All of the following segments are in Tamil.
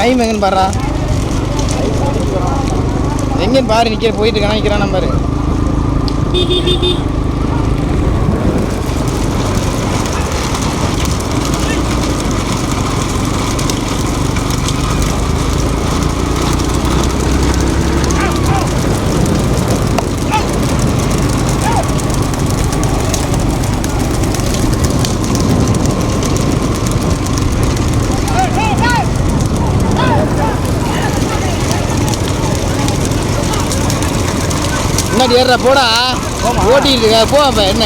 டைம் ரைம் எங்கன்னு பாடுறா எங்கேன்னு பாரு நிற்கிற போயிட்டு இருக்கானா நிற்கிறான் நம்பரு முன்னாடி ஏறுறா போடா. ஓட்டிட்டு இருக்கா போ அப்ப என்ன?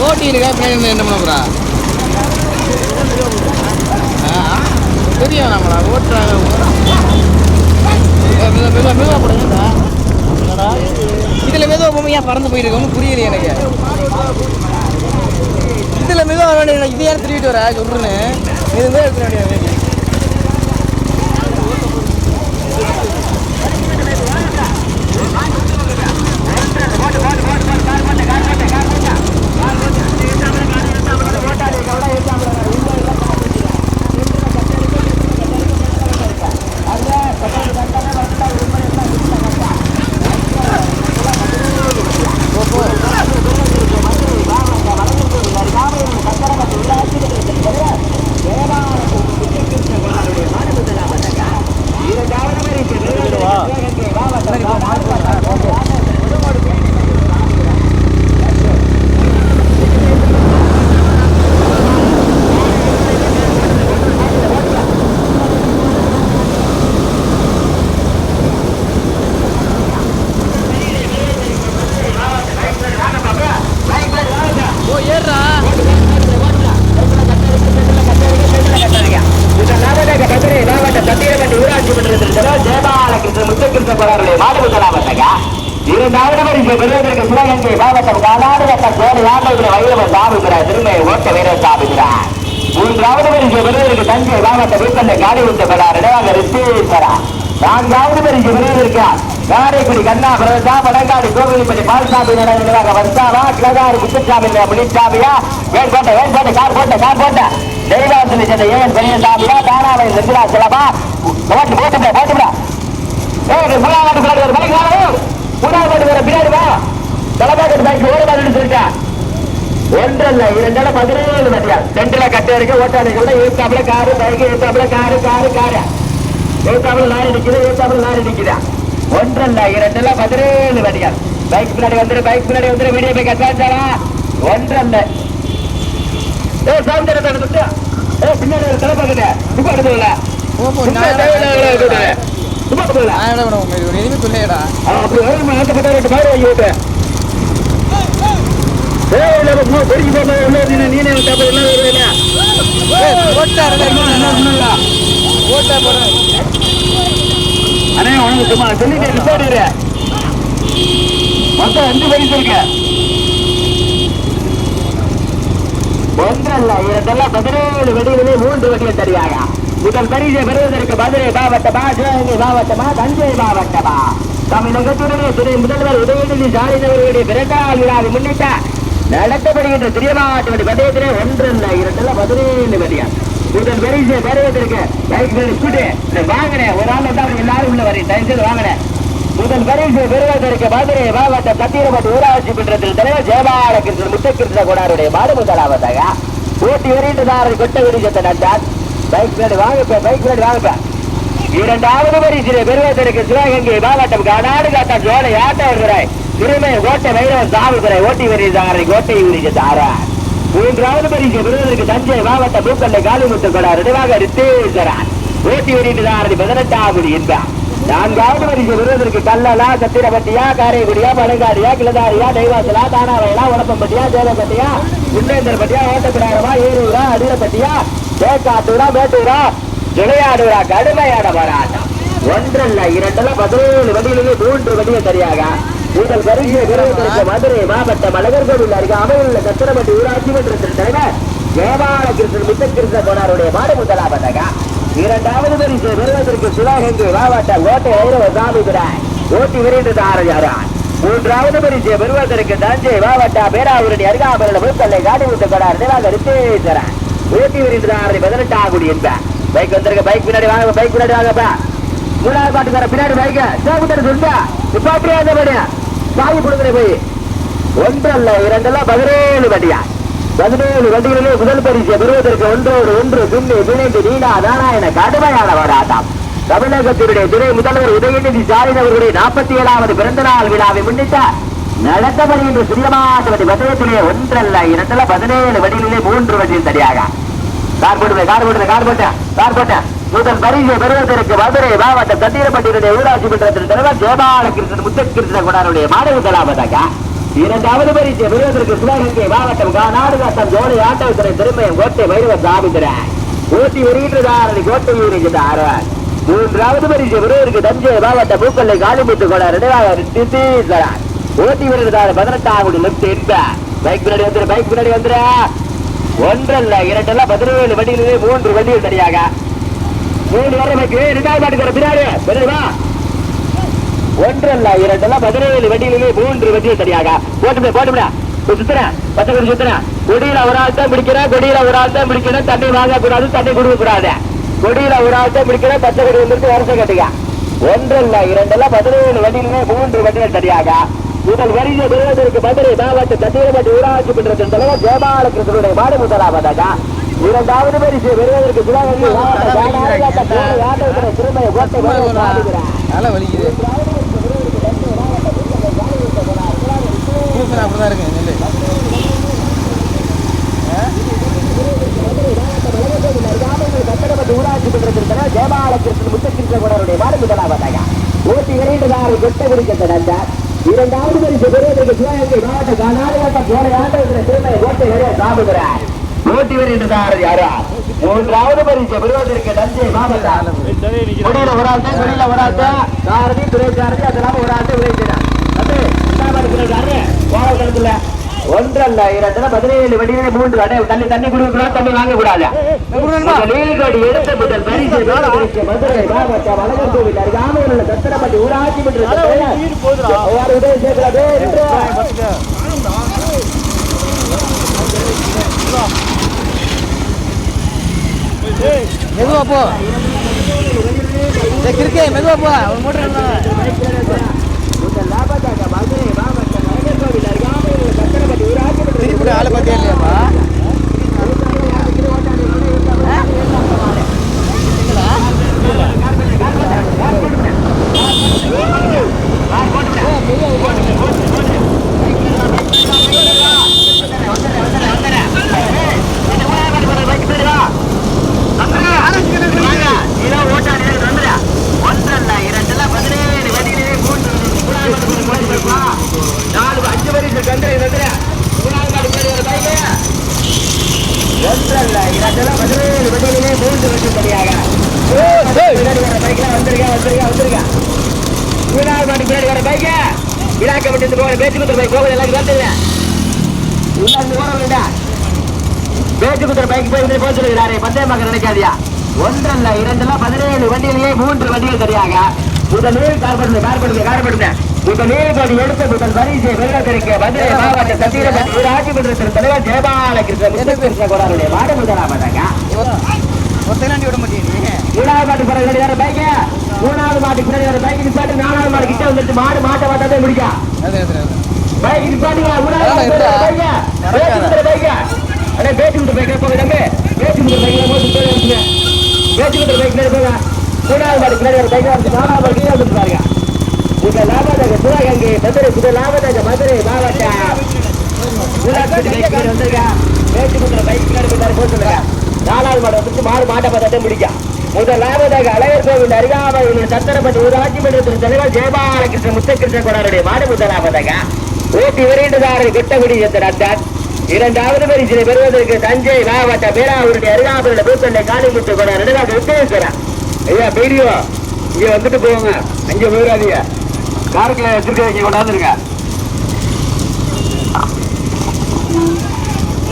ஓட்டிட்டு இருக்கா பின்னாடி என்ன பண்ண தெரியும் நம்மளா ஓட்டுறாங்க மெதுவா மெதுவா மெதுவா போடுங்க இதில் மெதுவா போகும் ஏன் பறந்து போயிட்டு இருக்கோம் புரியலையே எனக்கு. இதில் மெதுவா வர வேண்டிய இது யாரும் திருவிட்டு வர சொல்லுன்னு இது மெதுவா எடுத்துட வேண்டியது ஓ ஏறுறா இரண்டாவது பரிசு பெறுவதற்கு சிவகங்கை மாவட்டம் காலாடு கட்ட சோழ யாத்திரை வைரவ சாமிக்கிறார் திருமை ஓட்ட வீர சாமிக்கிறார் மூன்றாவது பரிசு பெறுவதற்கு தஞ்சை மாவட்ட வீக்கண்டை காடி விட்டப்படார் இடவாக ரித்தீஸ்வரா நான்காவது பரிசு பெறுவதற்கு காரைக்குடி கண்ணா பிரதா வடங்காடு கோவிலிப்பட்டி பால்சாமி நினைவாக வந்தாரா கிழகாறு முத்துசாமி முனிசாமியா வேண்போட்ட வேண்போட்ட கார் போட்ட கார் போட்ட. தெய்வாசனை சேர்ந்த ஏன் பெரியசாமியா தானாவை செந்திரா சிலபா போட்டு போட்டுடா போட்டுடா ஏய் முன்னாடி பின்னாடி ஒரு பைக் வாங்க முன்னாடி வர பின்னாடி வா. தலைபாக்கெட் பைக் ஓட சொல்லிட்டேன் ஒன்றல்ல இரண்டல பதினேழு மதியா சென்ட்ரல கட்ட இருக்க ஓட்டாளிகள் ஏத்தாப்புல காரு பைக் ஏத்தாப்புல காரு காரு காரு. ஏத்தாப்புல லாரி நிக்குது ஏத்தாப்புல லாரி நிக்குதா? ஒன்றல்ல இரண்டல பதினேழு மதியா பைக் பின்னாடி வந்துரு பைக் பின்னாடி வந்துரு வீடியோ பைக் அட்வான்ஸாவா ஒன்றல்ல. ஏ சவுந்தர தான சுட்டு ஏ பின்னாடி ஒரு தலைப்பாக்கெட் சும்மா எடுத்துல சும்மா எடுத்துல ஒரு எதுவுமே சொல்லையடா அப்படி வேணுமா ஆட்டப்பட்ட ரெண்டு மாதிரி வாங்கி விட்டு ஏய் நம்ம பெருக்கி போட்டா நீ நீனே தப்பு என்ன வருவேனா ஓட்டா ஓட்டா அண்ணே உனக்கு சும்மா சொல்லிட்டு நிப்பாடிடுற மொத்தம் ரெண்டு பரிசு இருக்கு ஒன்றல்ல இரண்டெல்லாம் பதினேழு வெடிகளே மூன்று வெடிகள் சரியாக முதல் பரிசை பெறுவதற்கு மதுரை மாவட்டமா சிவகங்கை மாவட்டமா தஞ்சை மாவட்டமா தமிழகத்துடைய துணை முதல்வர் உதயநிதி ஸ்டாலின் அவர்களுடைய பிறந்தாள் விழாவை முன்னிட்ட நடத்தப்படுகின்ற திரியமாட்டு பந்தயத்திலே ஒன்றல்ல இரண்டல்ல பதினேழு வெடியா முதல் வரிசை பருவத்திற்கு பைக் ஸ்கூட்டி வாங்கினேன் ஒரு ஆள் தான் எல்லாரும் உள்ள வரேன் தயவு செய்து வாங்கினேன் முதல் பரிசு பெறுவதற்கு மதுரை மாவட்ட பத்திரப்பட்டு ஊராட்சி மன்றத்தில் தலைவர் ஜெயபாலகிருஷ்ணன் முத்தகிருஷ்ண கோடாருடைய மாடு முதலாவதாக. ஓட்டி வருகின்றதாரர் கொட்ட விரிச்சத்தை நட்டார். பைக் பின்னாடி வாங்கப்பேன் பைக் பின்னாடி வாங்கப்பேன் இரண்டாவது வரிசையை பெறுவதற்கு சிவகங்கை மாவட்டம் காடாடு காத்தான் ஜோலை ஆட்ட வருகிறாய் திருமை ஓட்ட வைரவ சாமிதுரை ஓட்டி வருகிறாரை. கோட்டை தாரா மூன்றாவது பரிசு விருதுக்கு தஞ்சை மாவட்ட பூக்கண்டை காளிமுத்து கொடா நினைவாக ரித்தேசரான் ஓட்டி வருகின்றதாரை பதினெட்டாவது என்பார் நான்காவது பரிசு விருதுக்கு கல்லலா சத்திரப்பட்டியா காரைக்குடியா பழங்காடியா கிளதாரியா தெய்வாசலா தானாவையா உடப்பம்பட்டியா சேலப்பட்டியா குண்டேந்தர்பட்டியா ஓட்டப்பிடாரமா ஏரூரா அடிரப்பட்டியா வேக்காட்டூரா மேட்டூரா விளையாடுறா கடுமையான போராட்டம். ஒன்றல்ல இரண்டுல பதினேழு வண்டிகளிலே மூன்று வண்டிகள் சரியாக உங்கள் பரிசு பெறுவதற்கு மதுரை மாவட்டம் அழகர் கோவில் அருகே அமைந்துள்ள சத்திரப்பட்டி ஊராட்சி மன்றத்தின் தலைவர் ஜெயபாலகிருஷ்ணன் முத்தகிருஷ்ண கோனாருடைய மாடு முதலாவதாக. இரண்டாவது பரிசு பெறுவதற்கு சிவகங்கை மாவட்டம் கோட்டை ஐரவ சாமிதுராய் ஓட்டி விரைந்து ஆரஞ்சாரான் மூன்றாவது பரிசு பெறுவதற்கு தஞ்சை மாவட்டம் பேராவூரணி அருகாமலில் முத்தல்லை காட்டி விட்டு கொடார் நிவாக ரித்தேஸ்வரன். ஓட்டி விரைந்தது ஆறு பதினெட்டாம் குடி என்பார் பைக் வந்திருக்க பைக் பின்னாடி வாங்க பைக் பின்னாடி வாங்கப்பா மூணாவது பாட்டுக்கார பின்னாடி பைக்க சொல்லுங்க சொல்லிட்டா அப்படியே அந்த படியா சாவி போய் ஒன்றல்ல இரண்டல்ல பதினேழு வண்டியா பதினேழு வண்டிகளிலே முதல் பரிசு பெறுவதற்கு ஒன்றோடு ஒன்று துண்ணி பிணைந்து நீடா நாராயண கடுமையான போராட்டம். தமிழகத்தினுடைய துணை முதல்வர் உதயநிதி ஸ்டாலின் அவர்களுடைய நாற்பத்தி ஏழாவது பிறந்த நாள் விழாவை முன்னிட்டு நடத்தப்படுகின்ற சிறியமாட்டவடி பந்தயத்திலே ஒன்றல்ல இரண்டல்ல பதினேழு வண்டிகளிலே மூன்று வண்டியில் தனியாக கார் போட்டு கார் போட்டு கார் போட்டேன் கார் போட்டேன் முதல் பரிசை பெறுவதற்கு மதுரை மாவட்டம் தத்தீரப்பட்டியுடைய ஊராட்சி மன்றத்தின் தலைவர் ஜெயபாலகிருஷ்ணன் முத்தகிருஷ்ண குடாருடைய மாணவி கலாபதாக இரண்டாவது பரிசை பெறுவதற்கு சிவகங்கை மாவட்டம் நாடு கட்டம் ஜோடி ஆட்டோத்துறை திருமயம் கோட்டை வைரவ சாமித்திரன் ஓட்டி வருகின்றதாரணி கோட்டை யூனிட்டார் மூன்றாவது பரிசு பெறுவதற்கு தஞ்சை மாவட்ட பூக்கல்லை காலிமுத்து கொடார் திசீஸ்வரன் ஓட்டி வருகிறார் பதினெட்டாம் கோடி லெப்ட் என்ப. பைக் பின்னாடி வந்துரு பைக் பின்னாடி வந்துரு. ஒன்றல்ல இரண்டல்ல பதினேழு வண்டியிலே மூன்று வண்டிகள் தனியாக. மூணு வர பைக் இரண்டாவது மாட்டுக்கிற பின்னாடி. வா. ஒன்றல்ல இரண்டல்ல பதினேழு வண்டியிலே மூன்று வண்டியில் தனியாக போட்டு போட்டு சுத்துறேன் பச்சை கொடி சுத்துறேன் கொடியில ஒரு ஆள் தான் பிடிக்கிறேன் கொடியில ஒரு ஆள் தான் பிடிக்கிறேன். தண்ணி வாங்க தண்ணி கொடுக்க கூடாது கொடியில ஒரு ஆள் தான் பிடிக்கிறேன் பச்சை கொடி வந்துட்டு வருஷம் கட்டுங்க ஒன்றல்ல இரண்டல்ல பதினேழு வண்டியிலுமே மூன்று வண்டிகள் சரியாக. முதல் வரிசை பெறுவதற்கு மதுரை மாவட்ட ஊராட்சி தலைவர் ஜெயபாலகிருஷ்ணனுடைய மாடு முதலாவதாக. இரண்டாவது பரிசு பெறுவதற்கு. நல்லா வலிக்குது அப்படிதான் இருக்கு பத்தனப்பட்டு ஊராட்சி மன்றத்திற்கு ஜெயபாலகிருஷ்ணன் முத்தகிருஷ்ணகுடருடைய மாடு முதலாவதாக ஓட்டி வெளியிடுதாறு கொட்ட குடிக்கின்றன இரண்டாவது பரிசு பெறுவதற்கு சிவகங்கை மாவட்ட கர்நாடக கோடை ஆண்டவர்கள் திருமய கோட்டை வரைய சாப்பிடுகிறார் ஓட்டி வெளியிடுதார் யாரா? மூன்றாவது பரிசு பெறுவதற்கு தஞ்சை மாவட்டம். கொடியில ஒரு ஆள் தான் கொடியில ஒரு ஆள் சாரதி துறைசாரதி அதெல்லாம் ஒரு ஆள் விளைவிக்கிறார் ஒன்றல்ல பதினேழு மூன்று அடை. தண்ணி தண்ணி குடிக்கணும் தண்ணி வாங்க கூடாது நீலகோடி எடுத்த முதல் பரிசு மதுரை மாவட்டம் உள்ள ஊராட்சி மன்ற உதவி சேர்க்கிறது மெதுவா போ. டேய், கிறுக்கே மெதுவா போ. ஒரு மூட்டை இருந்தா திருப்பி ஆளை பார்த்தியா இல்லையாப்பா நாலு அஞ்சு வரிசை கந்திரை வந்துடுற மூணாவது நாடு பேர் ஒரு பைக்கு ஒன்றல்ல இரண்டெல்லாம் பதினேழு வண்டியிலே மூன்று வருஷம் சரியாக பின்னாடி வர பைக்ல வந்திருக்க மூணாவது மாட்டு பின்னாடி வர பைக்க விழாக்க விட்டு போகிற பேச்சு பைக் கோவில் எல்லாரும் வந்துருங்க உள்ள ஓட வேண்டாம் பேச்சு குத்துற பைக் போய் போக சொல்லுகிறாரே பந்தயமாக நினைக்காதியா ஒன்றல்ல இரண்டல்ல பதினேழு வண்டியிலேயே மூன்று வண்டிகள் சரியாக. முதலில் கார்படுங்க கார்படுங்க கார்படுங்க முதலில் கொடி எடுத்த முதல் பரிசை வெள்ளத்திற்கு மதுரை மாவட்ட சத்திரபதி ஊராட்சி மன்றத்தின் தலைவர் ஜெயபாலகிருஷ்ணன் முத்தகிருஷ்ண கோடாருடைய மாடு மாட்டேன் நீ? மூணாவது மாட்டு பிறகு பைக்க மூணாவது மாட்டு பிறகு வேற பைக் நிப்பாட்டு நாலாவது மாடு கிட்ட வந்துட்டு மாடு மாட்ட மாட்டாதே முடிக்கா பைக் நிப்பாட்டுங்க மூணாவது? பைக்க பைக்க அடே பேச்சு குத்துற பைக்க போக தம்பி. பேச்சு குத்துற பைக்க போட்டு போய் வந்துங்க பேச்சு குத்துற பைக் நேரம் போங்க. மூணாவது மாடு பின்னாடி ஒரு பைக் வந்து நாலாவது மாடு கீழே வந்துட்டு பாருங்க. இந்த லாபதாக சிவகங்கை மதுரை இந்த லாபதாக மதுரை பின்னாடி பேச்சு பைக் பின்னாடி பின்னாடி போட்டுருங்க நாலாவது மாடு வந்துட்டு மாடு மாட்டை பார்த்தாட்டே முடிக்கும் முதலாவதாக அழகர் கோவில் அருகாமையில் சத்திரப்பட்டி ஊராட்சி மன்றத்தின் தலைவர் ஜெயபாலகிருஷ்ணன் முத்தகிருஷ்ணன் கொடாருடைய மாடு முதலாவதாக. ஓட்டி வருகின்றதாரர் கிட்டகுடி என்று இரண்டாவது பரிசிலை பெறுவதற்கு தஞ்சை மாவட்ட பேராவூருடைய அருகாமையில் பூத்தண்டை காளிமுத்து கொடார் நடுவாக உத்தேஸ்வரன் ஐயா பெரியோ இங்க வந்துட்டு போவாங்க அங்க போயிடாதீங்க. காருக்குள்ள வச்சிருக்க இங்க கொண்டாந்துருங்க.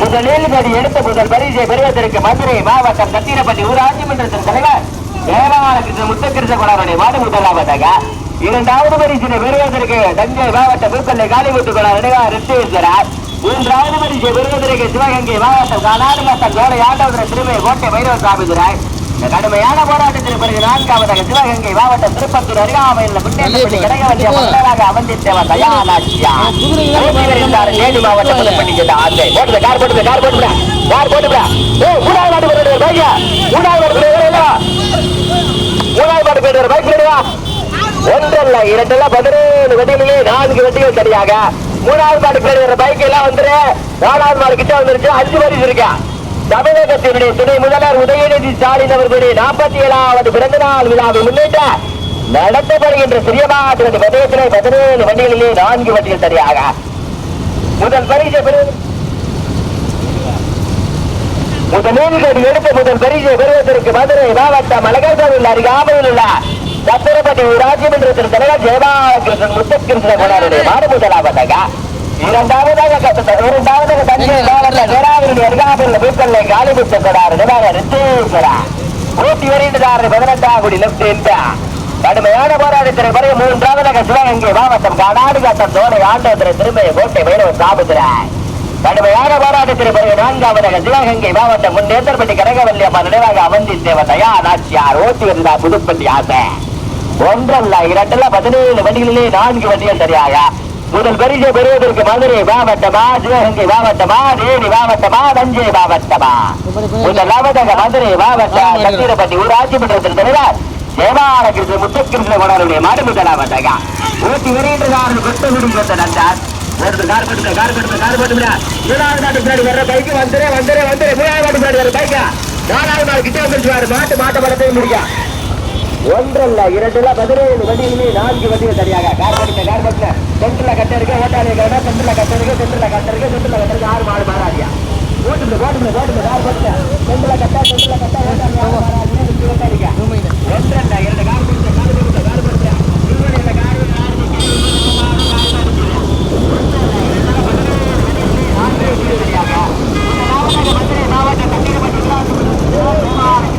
முதலில் படி எடுத்த முதல் பரிசை பெறுவதற்கு மதுரை மாவட்டம் தத்தீரப்பட்டி ஊராட்சி மன்றத்தின் தலைவர் தேவாலகிருஷ்ணன் முத்தகிருஷ்ண கொடாருடைய வாடு முதலாவதாக இரண்டாவது பரிசினை பெறுவதற்கு தஞ்சை மாவட்டம் பூக்கல்லை காளிமுத்து கொடார் நடுவார் ரித்தேஸ்வரர். மூன்றாவது பரிசை பெறுவதற்கு சிவகங்கை மாவட்டம் காநாடு மாவட்டம் கோடை ஆண்டவர திருமை கோட்டை வைரவ சாமிதுராய் கடுமையான போராட்டத்தில் பிறகு நான்காவதாக சிவகங்கை மாவட்டம் திருப்பத்தூர் அருகாமையில் முன்னேற்றப்பட்டு கிடைக்க வேண்டிய மக்களாக அமர்ந்திருந்தவர் தயாநாச்சியா தேனி மாவட்டம் புதுப்பட்டி சேர்ந்த ஆசை போட்டு கார் போட்டு கார் போட்டு கார் போட்டு ஏ மூணாவது மாட்டு போட்டு பைக் மூணாவது மாட்டு போட்டு மூணாவது மாட்டு போயிட்டு பைக் போயிடுவா ஒன்றல்ல இரண்டல்ல பதினேழு வெட்டிகளிலே நான்கு வெட்டிகள் சரியாக. மூணாவது மாடு பேர் பைக் எல்லாம் வந்துரு. நாலாவது மாடு கிட்ட வந்துருச்சு. அஞ்சு பரிசு இருக்கா. தமிழகத்தினுடைய துணை முதல்வர் உதயநிதி ஸ்டாலின் அவர்களுடைய நாற்பத்தி ஏழாவது பிறந்த நாள் விழாவை முன்னிட்டு நடத்தப்படுகின்ற சிறிய பதவியத்திலே பதினேழு வண்டிகளிலே நான்கு வண்டிகள் சரியாக. முதல் பரிசு பெறுவது முதலில் எடுத்த முதல் பரிசை பெறுவதற்கு மதுரை மாவட்டம் மலகர்கோவில் அருகாமையில் உள்ள சத்திரப்பட்டி ராஜ்யமன்றத்தின் தலைவர் ஜெயபாலகிருஷ்ணன் முத்தகிருஷ்ணன் மாறு மாடு முதலாவதாக இரண்டாவதாக இரண்டாவதாக தஞ்சை மாவட்ட ஜெராவினுடைய அருகாமையில் பூக்கல்லை காலிமுத்த கொண்டாடு ரித்தேஸ்வரா ஊட்டி வருகின்றார் பதினெட்டாம் குடி லெப்ட் என்ற கடுமையான போராட்டத்திற்கு பிறகு மூன்றாவதாக சிவகங்கை மாவட்டம் காடாடு கட்டம் தோடை ஆண்டவத்திரை திருமையை கோட்டை வைரவர் கடுமையான போராட்டத்திற்கு பிறகு நான்காவதாக சிவகங்கை மாவட்டம் முன்னேற்றப்பட்டி கனகவல்லி அம்மா நினைவாக அமர்ந்தி தேவதையா நாச்சியார் ஓட்டி வந்தார் ஆசை ஒன்றல்ல இரண்டல்ல பதினேழு வண்டிகளிலே நான்கு வண்டிகள் சரியாக முதல் பரிசை பெறுவதற்கு மதுரை மாவட்டமா சிவகங்கை மாவட்டமா தேனி மாவட்டமா தஞ்சை மாவட்டமா முதலாவதாக மதுரை மாவட்ட சத்திரப்பட்டி ஊராட்சி மன்றத்தின் தலைவர் தேவாரகிருஷ்ண முத்தகிருஷ்ண கொடாருடைய மாடு முதலாவதாக ஊட்டி வருகின்றதார் கொத்தகுடி கொத்த நந்தார் ஒரு கார் பட்டு கார் பட்டு கார் பட்டு மூணாவது நாட்டு பின்னாடி வர்ற பைக்கு வந்துரு வந்துரு வந்துரு. மூணாவது நாட்டு பின்னாடி வர பைக்கா? நாலாவது நாள் கிட்ட வந்துருச்சு மாட்டு மாட்ட முடியா ஒன்றல்ல இரண்டுல பதினேழு வண்டிகளுமே நான்கு வண்டிகள் சரியாக. கார் பட்டு கார் பட்டு சென்ட்ரல கட்ட இருக்கு ஓட்டாளி கடை சென்ட்ரல கட்ட இருக்கு சென்ட்ரல கட்ட இருக்கு சென்ட்ரல கட்ட இருக்கு ஆறு மாடு மாறாதியா ஓட்டுல ஓட்டுல ஓட்டுல கார் பட்டு சென்ட்ரல கட்ட சென்ட்ரல கட்ட ஓட்டாளி ஆறு ஒன்றல்ல இரண்டு கார் பட்டு கார் பட்டு கார் பட்டு மாவட்டம் கட்டிடப்பட்டு ஒன்றல்ல இரண்டல்ல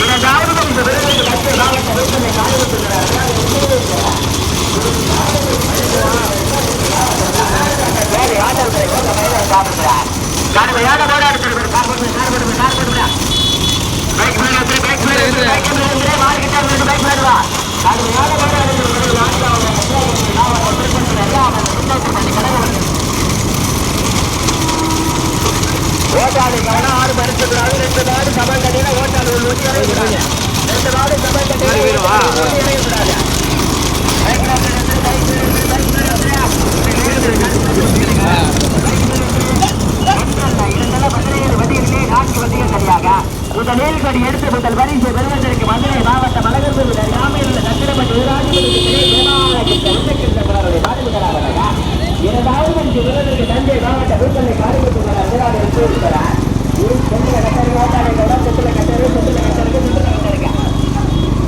வண்டிகளிலே நான்கு வண்டிகள் சரியாக மூணாவது மாட்டுக்கு வர பைக் நிப்பாட்டியா இந்த வேலைகள் எடுத்த முதல் வரிசை விருதுகளுக்கு கடுமையான போராட்டத்தில் கார்பன் கார்பன் கார்பன் பைக் மேலே பைக் மேலே பைக் மேலே வந்து மார்க்கெட் வந்து பைக் மேல வா கடுமையான போராட்டத்தில் நான்காவது மாவட்ட விற்பனை எல்லாம் பண்ணி கடவுள் ஓட்டாளி கவனம் ஆறு பரிசுகிறாரு ரெண்டு நாடு சபை கட்டினா ஓட்டாளி ஒரு நூற்றி அறுபது ரெண்டு நாடு சபை கட்டினா முதலில் கொடி எடுத்து முதல் பரிசு பெறுவதற்கு மதுரை மாவட்ட மலகர்பூர் உள்ள கட்டிடப்பட்ட ஊராட்சி இரண்டாவது தஞ்சை மாவட்ட பூத்தலை காரிபுத்தூர் அதிராக இருக்கிறார் செந்தில கட்டரு ஓட்டாளி கவனம் செந்தில கட்டரு செந்தில கட்டருக்கு செந்தில கட்டருக்கா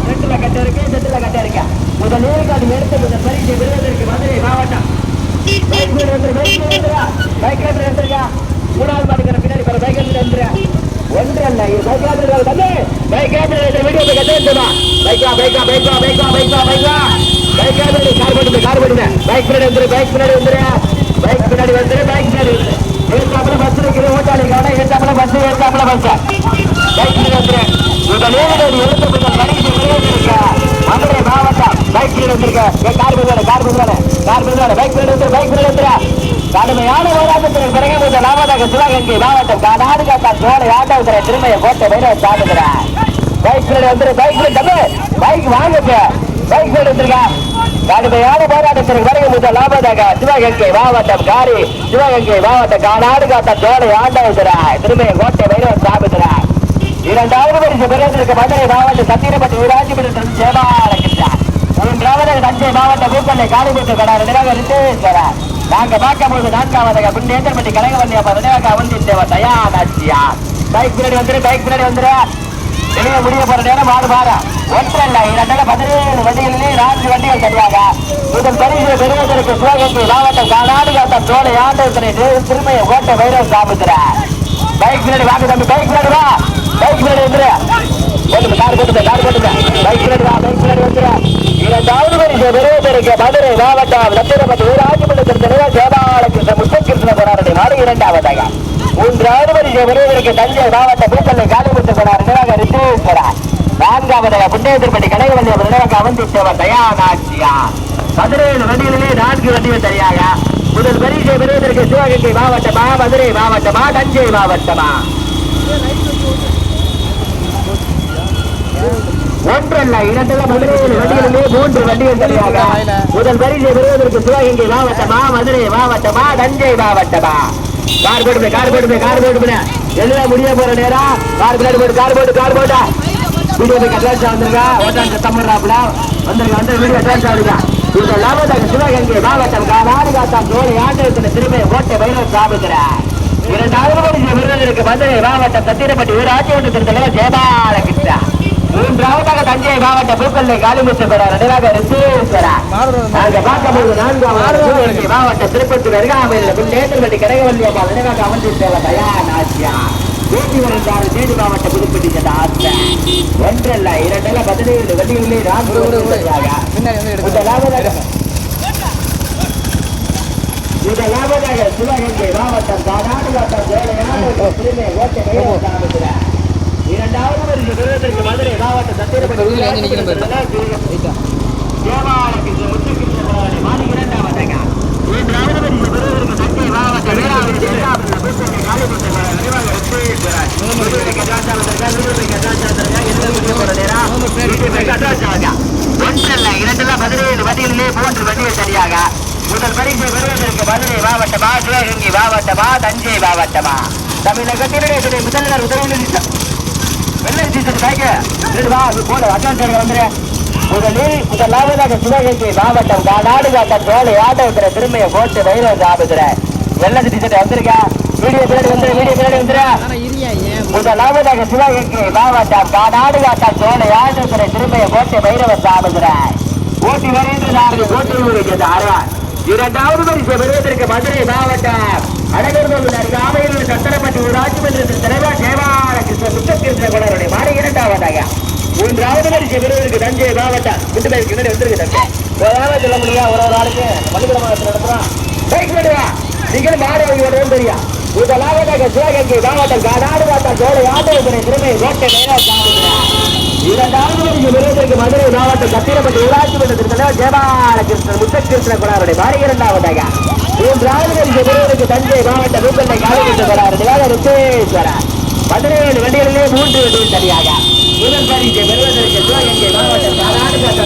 செந்தில கட்டருக்கு செந்தில கட்டருக்கா முதலில் கொடி எடுத்து முதல் பரிசு பெறுவதற்கு மதுரை மாவட்டம் பைக் மேல வந்து பைக் மேல வந்துடா பைக் மேல வந்துருக்கா மூணாவது மாட்டுக்கிற பின்னாடி வர பைக் மேல வந்துடா ஒன்று அல்ல இது பைக் மேல தம்பி பைக் மேல இந்த வீடியோ போய் கட்ட வந்துடா பைக்கா பைக்கா பைக்கா பைக்கா பைக்கா பைக்கா பைக் மேல கார் போட்டு கார் போட்டு பைக் பின்னாடி வந்துரு பைக் பின்னாடி வந்துரு பைக் பின்னாடி வந்துரு பைக் பின்னாடி வந்துரு பஸ் இருக்குது ஓட்டாளி காண பஸ் ஏற்காப்புல பஸ் பைக் பின்னாடி முதலில் எழுத்து முதல் பரிசு விளையாட்டு மதுரை மாவட்டம் பைக் பின்னாடி வந்திருக்க? கார் பின்னாடி கார் பின்னாடி கார் பின்னாடி பைக் பின்னாடி வந்துரு பைக் பின்னாடி வந்துரு. கடுமையான போராட்டத்திற்கு பிறகு முதல் லாபதாக சிவகங்கை மாவட்டம் காடாடு காட்டா சோழ ஆட்டோத்துறை திருமையை கோட்டை வைர சாப்பிடுகிறார் பைக் பின்னாடி வந்துரு பைக் பைக் வாங்குங்க பைக் கடுமையான போராட்டத்திற்கு பிறகு முதல் லாபதாக சிவகங்கை மாவட்டம் காரி சிவகங்கை மாவட்டம் காணாடு காத்த சோழ ஆட்டோத்துறை திருமையை கோட்டை வைர சாப்பிடுகிறார் இரண்டாவது பரிசு பெறுவதற்கு மதுரை மாவட்டம் சத்திரப்பட்டி ஊராட்சி மன்றத்தில் சேவாலகின்றார் மூன்றாவது தஞ்சை மாவட்டம் பூக்கல்லை காலிபுத்து கடார் நிலவ ரித்தேஸ்வரர். நாங்க பார்க்கும் போது நான்காவதாக முன்னேற்றப்பட்டி கனகவல்லி அப்ப நினைவாக அவந்தி தேவ தயாராட்சியா பைக் பின்னாடி வந்துரு பைக் பின்னாடி வந்துரு. வெளியே முடிய போற நேரம் ஆறு மாடு ஒன்று அல்ல இரண்டல பதினேழு வண்டிகளிலே நான்கு வண்டிகள் தருவாங்க இதன் பரிசு பெறுவதற்கு சிவகங்கை மாவட்டம் காலாடு காத்த சோழ ஆண்டவத்தினை திருமையை ஓட்ட வைரம் சாப்பிடுறார் பைக் பின்னாடி வாங்க தம்பி பைக் பின்னாடி வா. பைக் பின்னாடி வந்துரு. போட்டுங்க கார் போட்டுங்க கார் போட்டுங்க. பைக் பின்னாடி பைக் பின்னாடி இரண்டாவது பரிசு பெறுவதற்கு மதுரை மாவட்டம் லட்சணப்பட்டு ஊராட்சிமன்றத்தின் தலைவர் சேபாலகிருஷ்ண முத்தகிருஷ்ண போராடி மாடு இரண்டாவதாக மூன்றாவது பரிசு பெறுவதற்கு தஞ்சை மாவட்டம் பூக்கல்லை காலிமுத்து போனார் நினைவாக ரித்தேஸ்வரர் நான்காவதாக புண்ணியத்திற்பட்டி கடைவல்லி நினைவாக அவந்தித்தவர் தயாநாச்சியா பதினேழு வண்டிகளிலே நான்கு வண்டிகள் சரியாக முதல் பரிசை பெறுவதற்கு சிவகங்கை மாவட்டமா மதுரை மாவட்டமா தஞ்சை மாவட்டமா? ஒன்றல்ல இரண்டல்ல பதினேழு வண்டிகளிலே மூன்று வண்டிகள் சரியாக முதல் பரிசை பெறுவதற்கு சிவகங்கை மாவட்டமா மதுரை மாவட்டமா தஞ்சை மாவட்டமா கார் போட்டு கார் போட்டு கார் போட்டு எல்லாம் முடிய போற நேரம் கார் பின்னாடி போட்டு கார் போட்டு கார் போட்டா வீடியோ போய் அட்வான்ஸ் வந்துருங்க ஓட்டான் சத்தம் வந்துருங்க வந்து வீடியோ அட்வான்ஸ் இந்த லாபத்தாக சிவகங்கை மாவட்டம் காலாடு காத்தாம் தோழி ஆண்டவத்தின் திருமையை ஓட்டை பயிரம் சாப்பிடுகிறார் இரண்டாவது மதுரை மாவட்டம் சத்திரப்பட்டி ஊராட்சி ஒன்று தலைவர் ஜெயபாலகிருஷ்ணா மூன்றாவதாக தஞ்சை மாவட்ட பூக்கல்லை காளிமுத்து பெறார் நினைவாக ரிசேஸ்வரர் நாங்க பார்க்கும்போது நான்காவது மாவட்ட திருப்பத்தூர் அருகாமையில் முன்னேற்றப்பட்டி கனகவல்லி அம்மா நினைவாக அமர்ந்திருந்தவர் தயாநாச்சியா ஊட்டி வந்தார் தேனி மாவட்ட புதுப்பட்டி சென்ற ஆஸ்தை ஒன்றல்ல இரண்டல்ல பதினேழு வண்டிகளிலே நான்கு முதலாவதாக முதலாவதாக சிவகங்கை மாவட்டம் கர்நாடகா திருமை ஓட்டை இரண்டாவது பரிசு பெறுவதற்கு மதுரை மாவட்ட சத்திரப்பட்டி சரியாக முதல் பரிசு பெறுவதற்கு மதுரை மாவட்டமா சிவகங்கை மாவட்டமா தஞ்சை மாவட்டமா தமிழகத்தினுடைய முதல்வர் உதவி வெள்ளை டீச்சர் அது போட அட்வான்ஸ் வந்துரு. முதலில் முதலாவதாக சிவகங்கை மாவட்டம் காடாடு காட்டம் தோலை ஆட்டோக்கிற திருமையை போட்டு சாப்பிடுற வெள்ளை டீச்சர் வந்திருக்க? வீடியோ பின்னாடி வந்துரு வீடியோ பின்னாடி வந்துரு. முதலாவதாக சிவகங்கை மாவட்டம் காடாடு காட்டம் தோலை ஆட்டோக்கிற திருமையை போட்டு வைரவ சாப்பிடுற ஓட்டி வருகின்றார்கள் ஓட்டி வருகின்றார் இரண்டாவது பரிசு பெறுவதற்கு மதுரை மாவட்டம் அழகர்கோவில் அருகாமையில் சத்திரப்பட்டி ஊராட்சி மன்றத்தின் தலைவர் தேவார கிருஷ்ண சுத்தகிருஷ்ண குணருடைய மூன்றாவது வரிசை பெறுவதற்கு தஞ்சை மாவட்டம். விட்டு கிணறு வந்திருக்கு தஞ்சை ஒரு சொல்ல முடியா ஒரு ஒரு ஆளுக்கு பள்ளிக்கூட மாவட்டத்தில் நடத்துறோம் பைக் பண்ணுவா நீங்களும் மாடு வாங்கி வரவும் தெரியும் முதலாவதாக சிவகங்கை மாவட்டம் காடாடு மாவட்டம் ஜோலை ஆட்டோத்தினை திறமை ரோட்டை நேரம் இரண்டாவது வரிசை பெறுவதற்கு மதுரை மாவட்டம் கத்திரப்பட்டி ஊராட்சி மன்றத்தின் தலைவர் ஜெயபாலகிருஷ்ணன் முத்தகிருஷ்ணன் குணருடைய பாரி இரண்டாவதாக மூன்றாவது வரிசை பெறுவதற்கு தஞ்சை மாவட்டம் பூக்கல்லை காலகிருஷ்ணன் குணருடைய ரிசேஸ்வரர் பதினேழு வண்டிகளிலே மூன்று வண்டிகள் தனியாக. முதல் பரிசு பெறுவதற்கு மாவட்டம் காடாடு தப்பி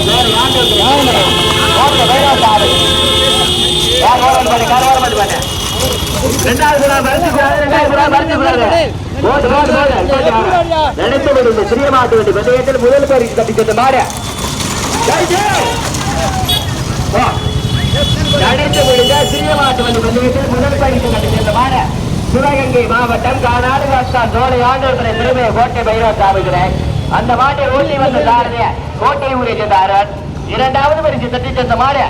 சென்ற பந்தயத்தில் முதல் பரிசு சென்ற சிவகங்கை மாவட்டம் காஸ்தான் திருமையை கோட்டை பைரவ சாமிகிறேன் அந்த மாட்டை ஓட்டி வந்த சாரதிய கோட்டை ஊரை சென்றாரன். இரண்டாவது பரிசு தட்டி சென்ற மாடு.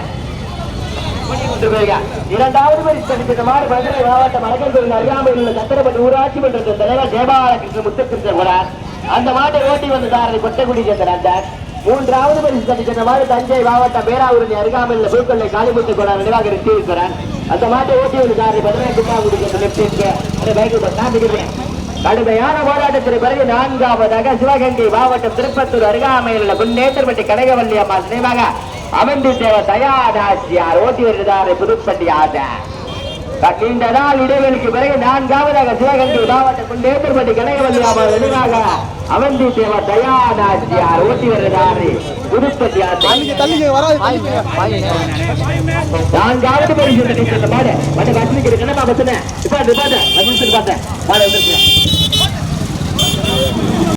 இரண்டாவது பரிசு அளித்த மாடு மதுரை மாவட்டம் அழகர்கோவில் அருகாமையில் உள்ள சத்திரப்பட்டி ஊராட்சி மன்றத்தின் தலைவர் ஜெயபாலகிருஷ்ண முத்துகிருஷ்ணன் அந்த மாட்டை ஓட்டி வந்த சாரதி கொட்டக்குடி சேர்ந்த நந்தன் மூன்றாவது பரிசு தட்டி சென்ற மாடு தஞ்சை மாவட்டம் பேராவூரணி அருகாமையில் உள்ள பூக்கொள்ளை காளிமுத்து குரார் நிர்வாக ரிசீவிக்கிறார் அந்த மாட்டை ஓட்டி வந்த சாரதி பதினேழு குமாகுடி சேர்ந்த லெப்டின்க்கு அந்த பைக்கு காமிக்கிறேன் கடுமையான போராட்டத்திற்கு பிறகு நான்காவதாக சிவகங்கை மாவட்டம் திருப்பத்தூர் அருகாமையில் உள்ள முன்னேற்றப்பட்டி கனகவல்லி அம்மா நினைவாக அமர்ந்து தேவ தயாராசியார் ஓட்டி வருகிறார் புதுப்பட்டி ஆசை நீண்ட நாள் இடைவெளிக்கு பிறகு நான்காவதாக சிவகங்கை மாவட்டம் முன்னேற்றப்பட்டி கனகவல்லி அம்மா நினைவாக அமர்ந்து தேவ தயாராசியார் ஓட்டி வருகிறார் நான்காவது பரிசு மற்ற வசதிக்கு என்னப்பா பசங்க இப்ப அது பார்த்தேன் மாடு வந்துருச்சு